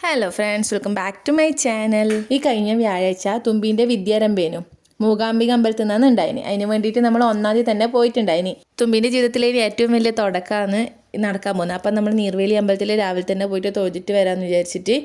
Hello friends welcome back to my channel ഈ കഴിഞ്ഞ വ്യാഴാഴ്ച തുമ്പീന്റെ വിദ്യാരംഭേനും മൂകാംബിക അമ്പലത്തിൽ നിന്നാണ് ഉണ്ടായിന്. അതിന് വേണ്ടിയിട്ട് നമ്മൾ ഒന്നാം തീയതി തന്നെ പോയിട്ടുണ്ടായിന്. തുമ്പീന്റെ ജീവിതത്തിലെ ഏറ്റവും വലിയ തുടക്കമാണ് നടക്കാൻ പോകുന്നത്. അപ്പം നമ്മൾ നീർവേലി അമ്പലത്തിൽ രാവിലെ തന്നെ പോയിട്ട് തോറ്റിട്ട് വരാമെന്ന് വിചാരിച്ചിട്ട്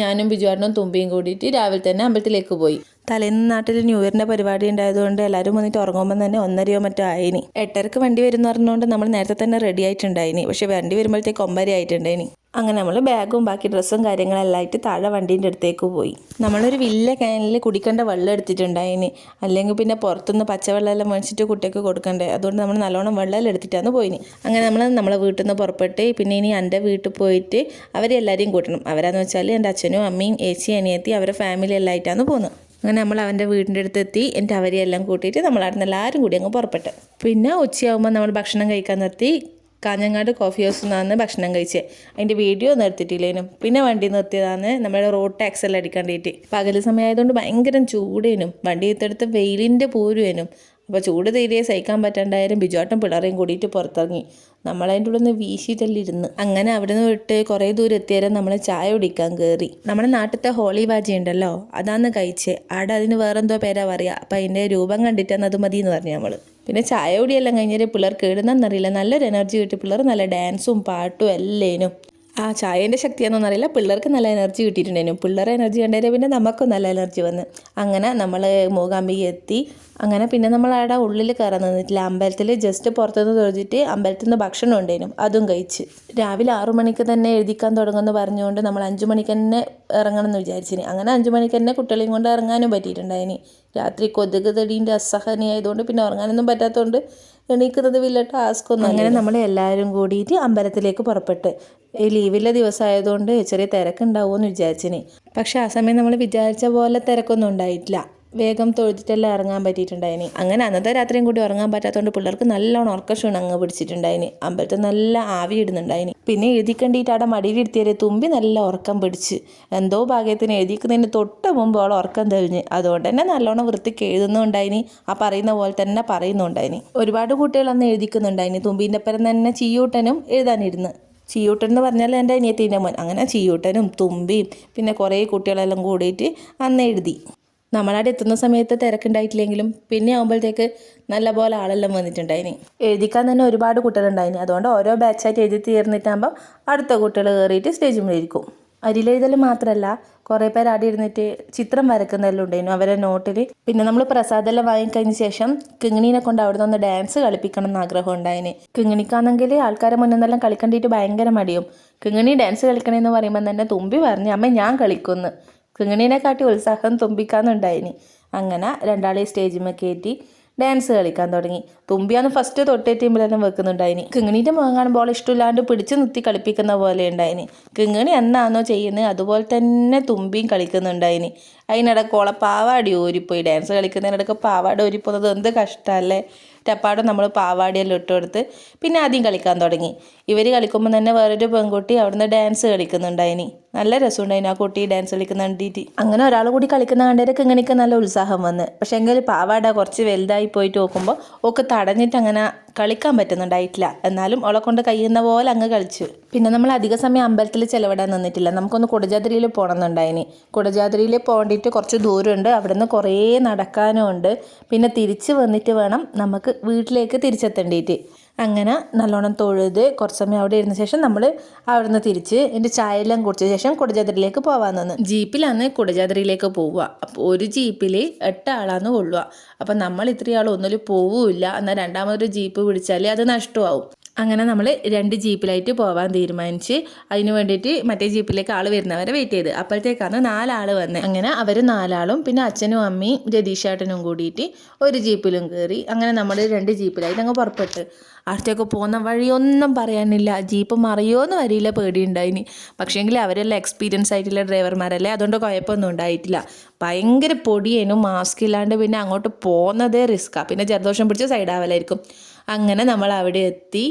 ഞാനും ബിജുവാറിനും തുമ്പിയും കൂടിയിട്ട് രാവിലെ തന്നെ അമ്പലത്തിലേക്ക് പോയി. തലേന്ന് നാട്ടിൽ ന്യൂ ഇയറിന്റെ പരിപാടി ഉണ്ടായതുകൊണ്ട് എല്ലാവരും വന്നിട്ട് ഉറങ്ങുമ്പോൾ തന്നെ ഒന്നരയോ മറ്റോ ആയിനി. എട്ടരക്ക് വണ്ടി വരുന്ന പറഞ്ഞുകൊണ്ട് നമ്മൾ നേരത്തെ തന്നെ റെഡി ആയിട്ടുണ്ടായിനി. പക്ഷേ വണ്ടി വരുമ്പോഴത്തേക്ക് ഒമ്പര ആയിട്ടുണ്ടായിനി. അങ്ങനെ നമ്മൾ ബാഗും ബാക്കി ഡ്രസ്സും കാര്യങ്ങളെല്ലാം ആയിട്ട് താഴെ വണ്ടീന്റെ അടുത്തേക്ക് പോയി. നമ്മളൊരു വലിയ ക്യാനിൽ കുടിക്കേണ്ട വെള്ളം എടുത്തിട്ടുണ്ടായിന്. അല്ലെങ്കിൽ പിന്നെ പുറത്തുനിന്ന് പച്ചവെള്ളമെല്ലാം മേടിച്ചിട്ട് കുട്ടിക്ക് കൊടുക്കണ്ടേ. അതുകൊണ്ട് നമ്മൾ നല്ലോണം വെള്ളം എടുത്തിട്ടാണ് പോയിന്. അങ്ങനെ നമ്മൾ നമ്മളെ വീട്ടിൽ നിന്ന് പുറപ്പെട്ട് പിന്നെ ഇനി എന്റെ വീട്ടിൽ പോയിട്ട് അവരെല്ലാവരെയും കൂട്ടണം. അവരാന്ന് വെച്ചാൽ എന്റെ അച്ഛനും അമ്മയും ഏച്ചി അനിയത്തി അവരെ ഫാമിലി എല്ലാം ആയിട്ടാണ് പോകുന്നത് അങ്ങനെ നമ്മൾ അവന്റെ വീടിന്റെ അടുത്ത് എത്തി. എന്റെ അവരെയെല്ലാം കൂട്ടിയിട്ട് നമ്മൾ അവിടെ നിന്ന് എല്ലാവരും കൂടി അങ്ങ് പുറപ്പെട്ടു പിന്നെ ഉച്ചയാകുമ്പോൾ നമ്മൾ ഭക്ഷണം കഴിക്കാൻ നിർത്തി. കാഞ്ഞങ്ങാട് കോഫി ഹൗസിൽ നിന്നാണ് ഭക്ഷണം കഴിച്ചത് അതിന്റെ വീഡിയോ നിർത്തിയിട്ടില്ലേനും പിന്നെ വണ്ടി നിർത്തിയതാണ് നമ്മുടെ റോഡ് ടാക്സ് എല്ലാം അടിക്കാണ്ടിട്ട് പകൽ സമയമായതുകൊണ്ട് ഭയങ്കര ചൂടേനും. വണ്ടി എടുത്തെടുത്ത് വെയിലിന്റെ പോരുവേനും. അപ്പോൾ ചൂട് തീരെ സഹിക്കാൻ പറ്റാണ്ടായാലും ബിജുവാട്ടം പിള്ളേരെയും കൂടിയിട്ട് പുറത്തിറങ്ങി. നമ്മളതിന്റെ ഉള്ളിൽ നിന്ന് വീശിയിട്ടല്ലിരുന്ന് അങ്ങനെ അവിടെ നിന്ന് വിട്ട് കുറേ ദൂരം എത്തിയാലും നമ്മൾ ചായ കുടിക്കാൻ കയറി നമ്മുടെ നാട്ടിലത്തെ ഹോളി ബാജി ഉണ്ടല്ലോ അതാന്ന് കഴിച്ച്. അവിടെ അതിന് വേറെന്തോ പേരാ പറയുക. അപ്പം അതിന്റെ രൂപം കണ്ടിട്ടാണ് അത് മതി എന്ന് പറഞ്ഞു നമ്മൾ പിന്നെ ചായ കുടിയെല്ലാം കഴിഞ്ഞാൽ പിള്ളേർ കേടുന്നറിയില്ല നല്ലൊരു എനർജി കിട്ടി. പിള്ളേർ നല്ല ഡാൻസും പാട്ടും എല്ലേനും ആ ചായേന്റെ ശക്തിയാണെന്നൊന്നും അറിയില്ല. പിള്ളേർക്ക് നല്ല എനർജി കിട്ടിയിട്ടുണ്ടായിരുന്നു. പിള്ളേരെ എനർജി കണ്ടേരെ പിന്നെ നമുക്കും നല്ല എനർജി വന്ന്. അങ്ങനെ നമ്മൾ മൂകാംബിക എത്തി. അങ്ങനെ പിന്നെ നമ്മൾ അവിടെ ഉള്ളിൽ കയറാൻ നിന്നിട്ടില്ല. അമ്പലത്തിൽ ജസ്റ്റ് പുറത്തുനിന്ന് തൊഴിച്ചിട്ട് അമ്പലത്തിൽ നിന്ന് ഭക്ഷണം ഉണ്ടായിരുന്നു. അതും കഴിച്ച്. രാവിലെ ആറു മണിക്ക് തന്നെ എഴുതിക്കാൻ തുടങ്ങുമെന്ന് പറഞ്ഞുകൊണ്ട് നമ്മൾ അഞ്ചു മണിക്ക് തന്നെ ഇറങ്ങണം എന്ന് വിചാരിച്ചിന്. അങ്ങനെ അഞ്ചു മണിക്ക് തന്നെ കുട്ടികളെയും കൊണ്ട് ഇറങ്ങാനും പറ്റിയിട്ടുണ്ടായിനി. രാത്രി കൊതുക് തടീന്റെ അസഹനയായതുകൊണ്ട് പിന്നെ ഉറങ്ങാനൊന്നും പറ്റാത്തതുകൊണ്ട് എണീക്കുന്നത് വലിയ ടാസ്ക് ഒന്നും അങ്ങനെ നമ്മൾ എല്ലാവരും കൂടിയിട്ട് അമ്പലത്തിലേക്ക് പുറപ്പെട്ട്. ഈ ലീവിലെ ദിവസമായതുകൊണ്ട് ചെറിയ തിരക്കുണ്ടാവുമെന്ന് വിചാരിച്ചിന്. പക്ഷെ ആ സമയം നമ്മൾ വിചാരിച്ച പോലെ തിരക്കൊന്നും ഉണ്ടായിട്ടില്ല. വേഗം തൊഴുതിട്ടെല്ലാം ഇറങ്ങാൻ പറ്റിയിട്ടുണ്ടായിനി. അങ്ങനെ അന്നത്തെ രാത്രിയും കൂടി ഉറങ്ങാൻ പറ്റാത്തതുകൊണ്ട് പിള്ളേർക്ക് നല്ലോണം ഉറക്കക്ഷീണം അങ്ങ് പിടിച്ചിട്ടുണ്ടായിനി. അമ്പലത്തിൽ നല്ല ആവി ഇടുന്നുണ്ടായിനി. പിന്നെ എഴുതിക്കണ്ടിട്ട് അവിടെ മടിയിലിരുത്തിയാൽ തുമ്പി നല്ല ഉറക്കം പിടിച്ച്. എന്തോ ഭാഗ്യത്തിന് എഴുതിക്കുന്നതിന് തൊട്ട് മുമ്പ് അവൾ ഉറക്കം തെളിഞ്ഞ്. അതുകൊണ്ട് തന്നെ നല്ലോണം വൃത്തിക്ക് എഴുതുന്നുണ്ടായിനി. ആ പറയുന്ന പോലെ തന്നെ പറയുന്നുണ്ടായിനി. ഒരുപാട് കുട്ടികൾ അന്ന് എഴുതിക്കുന്നുണ്ടായിനി. തുമ്പീന്റെ പരം തന്നെ ചീയൂട്ടനും എഴുതാനിരുന്ന്. ചീയൂട്ടൻ എന്ന് പറഞ്ഞാൽ എന്റെ അനിയത്തിന്റെ മോൻ. അങ്ങനെ ചീയൂട്ടനും തുമ്പിയും പിന്നെ കുറേ കുട്ടികളെല്ലാം കൂടിയിട്ട് അന്ന് എഴുതി. നമ്മളവിടെ എത്തുന്ന സമയത്ത് തിരക്കുണ്ടായിട്ടില്ലെങ്കിലും പിന്നെ ആകുമ്പോഴത്തേക്ക് നല്ലപോലെ ആളെല്ലാം വന്നിട്ടുണ്ടായിനി. എഴുതിക്കാൻ തന്നെ ഒരുപാട് കുട്ടികളുണ്ടായിനി. അതുകൊണ്ട് ഓരോ ബാച്ചായിട്ട് എഴുതി തീർന്നിട്ടാകുമ്പോൾ അടുത്ത കുട്ടികൾ കയറിയിട്ട് സ്റ്റേജിൽ മേലിരിക്കും അരിലെഴുതൽ മാത്രമല്ല കുറേ പേർ അവിടെ ഇരുന്നിട്ട് ചിത്രം വരക്കുന്നതെല്ലാം ഉണ്ടായിരുന്നു അവരെ നോട്ടിൽ പിന്നെ നമ്മൾ പ്രസാദമെല്ലാം വാങ്ങിക്കഴിഞ്ഞ ശേഷം കിങ്ങിണീനെ കൊണ്ട് അവിടെ നിന്ന് ഡാൻസ് കളിപ്പിക്കണം എന്ന് ആഗ്രഹം ഉണ്ടായിന്. കിങ്ങിണിക്കാണെങ്കിൽ ആൾക്കാരെ മുന്നിൽ നിന്നെല്ലാം കളിക്കണ്ടിട്ട് ഭയങ്കര മടിയും. കിങ്ങിണി ഡാൻസ് കളിക്കണമെന്ന് പറയുമ്പോൾ തന്നെ തുമ്പി പറഞ്ഞു അമ്മ ഞാൻ കളിക്കുമെന്ന് കിങ്ങിണീനെ കാട്ടി ഉത്സാഹം തുമ്പിക്കാന്നുണ്ടായിനി. അങ്ങനെ രണ്ടാളെ സ്റ്റേജിൽ കയറ്റി ഡാൻസ് കളിക്കാൻ തുടങ്ങി. തുമ്പിയാന്ന് ഫസ്റ്റ് തൊട്ടേ ടീമിലെല്ലാം വെക്കുന്നുണ്ടായിനി. കിങ്ങിണീന്റെ മുഖം കാണുമ്പോൾ ഇഷ്ടമില്ലാണ്ട് പിടിച്ചു നിർത്തി കളിപ്പിക്കുന്ന പോലെ ഉണ്ടായിനി. കിങ്ങിണി എന്നാണോ ചെയ്യുന്നത് അതുപോലെ തന്നെ തുമ്പിയും കളിക്കുന്നുണ്ടായിനി. അതിനിടയ്ക്ക് ഓളെ പാവാടി ഊരിപ്പോയി. ഡാൻസ് കളിക്കുന്നതിനിടയ്ക്ക് പാവാടി ഊരിപ്പോകുന്നത് എന്ത് കഷ്ടമല്ലേ ടപ്പാടും നമ്മൾ പാവാടിയെല്ലാം ഇട്ട് കൊടുത്ത് പിന്നെ ആദ്യം കളിക്കാൻ തുടങ്ങി. ഇവർ കളിക്കുമ്പോൾ തന്നെ വേറൊരു പെൺകുട്ടി അവിടുന്ന് ഡാൻസ് കളിക്കുന്നുണ്ടായിനി. നല്ല രസമുണ്ടായിരുന്നു ആ കുട്ടി ഡാൻസ് കളിക്കുന്ന കണ്ടിട്ട്. അങ്ങനെ ഒരാൾ കൂടി കളിക്കുന്ന കണ്ടേരൊക്കെ ഇങ്ങനെയൊക്കെ നല്ല ഉത്സാഹം വന്ന്. പക്ഷെ എങ്കിൽ പാവാട കുറച്ച് വലുതായി പോയിട്ട് നോക്കുമ്പോൾ ഒക്കെ തടഞ്ഞിട്ട് അങ്ങനെ കളിക്കാൻ പറ്റുന്നുണ്ടായിട്ടില്ല. എന്നാലും ഓളെ കൊണ്ട് കഴിയുന്ന പോലെ അങ്ങ് കളിച്ചു. പിന്നെ നമ്മൾ അധിക സമയം അമ്പലത്തിൽ ചെലവിടാൻ നിന്നിട്ടില്ല. നമുക്കൊന്ന് കുടജാദ്രിയിൽ പോകണമെന്നുണ്ടായിനി കുടജാദ്രിയിൽ പോകേണ്ടിയിട്ട് കുറച്ച് ദൂരമുണ്ട്. അവിടെ നിന്ന് കുറേ നടക്കാനും ഉണ്ട് പിന്നെ തിരിച്ച് വന്നിട്ട് വേണം നമുക്ക് വീട്ടിലേക്ക് തിരിച്ചെത്തേണ്ടിയിട്ട്. അങ്ങനെ നല്ലോണം തൊഴുത് കുറച്ച് സമയം അവിടെ ഇരുന്ന ശേഷം നമ്മൾ അവിടുന്ന് തിരിച്ച് എന്റെ ചായയെല്ലാം കുടിച്ച ശേഷം കുടജാദ്രിയിലേക്ക് പോകാൻ നിന്ന്. ജീപ്പിലാണ് കുടജാദ്രിയിലേക്ക് പോവുക. അപ്പോൾ ഒരു ജീപ്പിൽ എട്ട് ആളാന്ന് കൊള്ളുക. അപ്പം നമ്മൾ ഇത്രയും ആൾ ഒന്നിൽ പോവില്ല. എന്നാൽ രണ്ടാമതൊരു ജീപ്പ് പിടിച്ചാൽ അത് നഷ്ടമാവും. അങ്ങനെ നമ്മൾ രണ്ട് ജീപ്പിലായിട്ട് പോകാൻ തീരുമാനിച്ച് അതിന് വേണ്ടിയിട്ട് മറ്റേ ജീപ്പിലേക്ക് ആൾ വരുന്നവരെ വെയിറ്റ് ചെയ്ത്. അപ്പോഴത്തേക്കാണ് നാലാൾ വന്നത് അങ്ങനെ അവർ നാലാളും പിന്നെ അച്ഛനും അമ്മയും രതീഷേട്ടനും കൂടിയിട്ട് ഒരു ജീപ്പിലും കയറി അങ്ങനെ നമ്മൾ രണ്ട് ജീപ്പിലായിട്ട് അങ്ങ് പുറപ്പെട്ട്. അടുത്തേക്ക് പോകുന്ന വഴിയൊന്നും പറയാനില്ല. ജീപ്പ് മറിയോന്ന് വരിയില്ല പേടിയുണ്ടായിനി. പക്ഷേങ്കിൽ അവരെല്ലാം എക്സ്പീരിയൻസ് ആയിട്ടുള്ള ഡ്രൈവർമാരല്ലേ അതുകൊണ്ട് കുഴപ്പമൊന്നും ഉണ്ടായിട്ടില്ല. ഭയങ്കര പൊടിയേനു. മാസ്ക് ഇല്ലാണ്ട് പിന്നെ അങ്ങോട്ട് പോകുന്നതേ റിസ്ക്കാണ് പിന്നെ ജലദോഷം പിടിച്ച് സൈഡാവലായിരിക്കും അങ്ങനെ നമ്മൾ അവിടെ എത്തി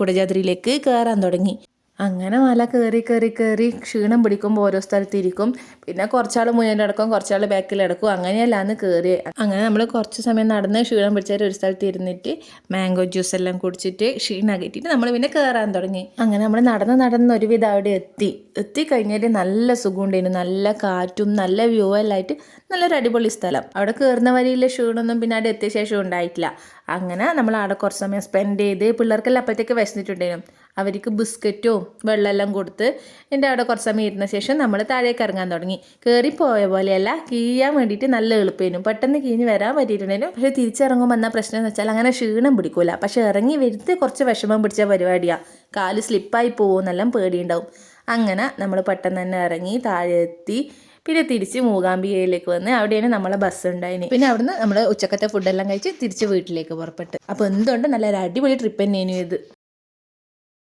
കുടജാദ്രിയിലേക്ക് കയറാൻ തുടങ്ങി. അങ്ങനെ മല കയറി കയറി കയറി ക്ഷീണം പിടിക്കുമ്പോൾ ഓരോ സ്ഥലത്തിരിക്കും. പിന്നെ കുറച്ചാൾ മുന്നിലടക്കും കുറച്ചാൾ ബാക്കിലടക്കും അങ്ങനെയല്ല അങ്ങനെയല്ലാന്ന് കയറി അങ്ങനെ നമ്മൾ കുറച്ച് സമയം നടന്ന് ക്ഷീണം പിടിച്ചാൽ ഒരു സ്ഥലത്ത് ഇരുന്നിട്ട് മാംഗോ ജ്യൂസ് എല്ലാം കുടിച്ചിട്ട് ക്ഷീണം കിട്ടിയിട്ട് നമ്മൾ പിന്നെ കയറാൻ തുടങ്ങി. അങ്ങനെ നമ്മൾ നടന്ന് നടന്ന് ഒരുവിധം അവിടെ എത്തി. എത്തി കഴിഞ്ഞാൽ നല്ല സുഖമുണ്ടായിരുന്നു. നല്ല കാറ്റും നല്ല വ്യൂ എല്ലാം ആയിട്ട് നല്ലൊരു അടിപൊളി സ്ഥലം. അവിടെ കയറുന്ന വരിയിലെ ക്ഷീണമൊന്നും പിന്നെ അവിടെ എത്തിയ ശേഷം ഉണ്ടായിട്ടില്ല. അങ്ങനെ നമ്മൾ അവിടെ കുറച്ച് സമയം സ്പെൻഡ് ചെയ്ത് പിള്ളേർക്കെല്ലാം അപ്പോഴത്തേക്ക് വിശന്നിട്ടുണ്ടായിരുന്നു. അവർക്ക് ബിസ്ക്കറ്റോ വെള്ളമെല്ലാം കൊടുത്ത് എന്റെ അവിടെ കുറച്ച് സമയം ഇരുന്ന ശേഷം നമ്മൾ താഴേക്ക് ഇറങ്ങാൻ തുടങ്ങി. കയറി പോയ പോലെയല്ല കീയാൻ വേണ്ടിയിട്ട് നല്ല എളുപ്പമായിരുന്നു പെട്ടെന്ന് കീഞ്ഞ് വരാൻ പറ്റിയിട്ടുണ്ടെങ്കിലും പക്ഷേ തിരിച്ചിറങ്ങുമ്പോൾ വന്ന പ്രശ്നം എന്ന് വെച്ചാൽ അങ്ങനെ ക്ഷീണം പിടിക്കൂല. പക്ഷേ ഇറങ്ങി വരുത്ത് കുറച്ച് വിഷമം പിടിച്ച പരിപാടിയാണ് കാൽ സ്ലിപ്പായി പോകുമെന്നെല്ലാം പേടിയുണ്ടാവും. അങ്ങനെ നമ്മൾ പെട്ടെന്ന് തന്നെ ഇറങ്ങി താഴെ എത്തി പിന്നെ തിരിച്ച് മൂകാംബികയിലേക്ക് വന്ന് അവിടെയാണ് നമ്മളെ ബസ് ഉണ്ടായിന്. പിന്നെ അവിടുന്ന് നമ്മൾ ഉച്ചക്കത്തെ ഫുഡെല്ലാം കഴിച്ച് തിരിച്ച് വീട്ടിലേക്ക് പുറപ്പെട്ട്. അപ്പോൾ എന്തുകൊണ്ട് നല്ലൊരു അടിപൊളി ട്രിപ്പ് തന്നെയാണ് ഇത്.